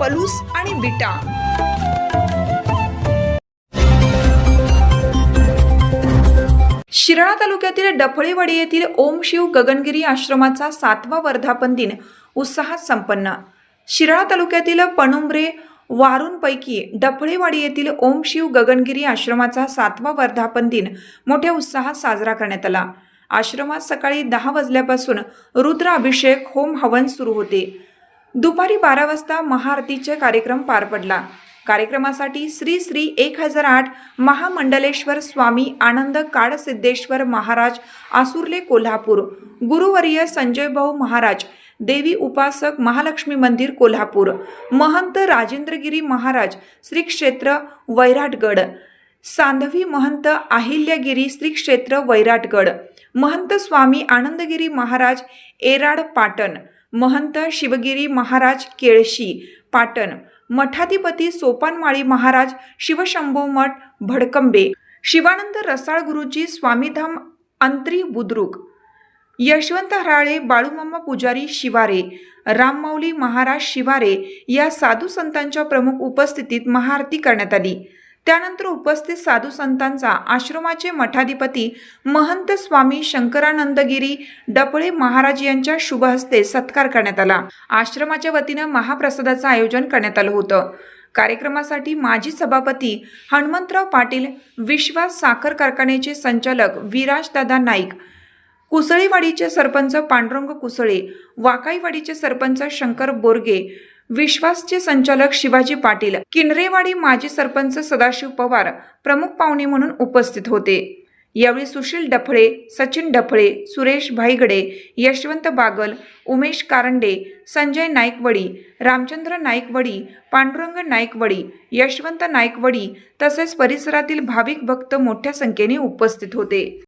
पलूस आणि बिटा. शिराळा तालुक्यातील डफळेवाडी येथील ओम शिव गगनगिरी आश्रमाचा सातवा वर्धापन दिन उत्साहात संपन्न. शिराळा तालुक्यातील पणुंबरे वारूंपैकी डफळेवाडी येथील ओम शिव गगनगिरी आश्रमाचा सातवा वर्धापन दिन मोठ्या उत्साहात साजरा करण्यात आला. आश्रमात सकाळी दहा वाजल्यापासून रुद्र अभिषेक होम हवन सुरू होते. दुपारी बारा वाजता महाआरतीचे कार्यक्रम पार पडला. कार्यक्रमासाठी श्री श्री एक हजार आठ महामंडलेश्वर स्वामी आनंद काळसिद्धेश्वर महाराज आसुर्ले कोल्हापूर गुरुवर्य संजय भाऊ महाराज देवी उपासक महालक्ष्मी मंदिर कोल्हापूर महंत राजेंद्रगिरी महाराज श्री क्षेत्र वैराटगड सांधवी महंत अहिल्यागिरी श्री क्षेत्र वैराटगड महंत स्वामी आनंदगिरी महाराज एराड पाटण महंत शिवगिरी महाराज केळशी पाटण. मठाधिपती सोपानमाळी महाराज शिवशंभो मठ भडकंबे. शिवानंद रसाळ गुरुजी स्वामीधाम अंत्री बुद्रुक. यशवंत हराळे बाळूमामा पुजारी शिवारे. राममाऊली महाराज शिवारे या साधू संतांच्या प्रमुख उपस्थितीत महाआरती करण्यात आली. त्यानंतर उपस्थित साधू संतांचा आश्रमाचे मठाधिपती महंत स्वामी शंकरानंदगिरी डपळे महाराज यांच्या शुभ हस्ते सत्कार करण्यात आला. आश्रमाच्या वतीनं महाप्रसादाचं आयोजन करण्यात आलं होतं. कार्यक्रमासाठी माजी सभापती हनुमंतराव पाटील विश्वास साखर कारखान्याचे संचालक विराजदादा नाईक कुसळीवाडीचे सरपंच पांडुरंग कुसळे वाकाईवाडीचे सरपंच शंकर बोरगे विश्वासचे संचालक शिवाजी पाटील किनरेवाडी माजी सरपंच सदाशिव पवार प्रमुख पाहुणे म्हणून उपस्थित होते. यावेळी सुशील डफळे सचिन डफळे सुरेश भाईगडे यशवंत बागल उमेश कारंडे संजय नाईकवडी रामचंद्र नाईकवडी पांडुरंग नाईकवडी यशवंत नाईकवडी तसेच परिसरातील भाविक भक्त मोठ्या संख्येने उपस्थित होते.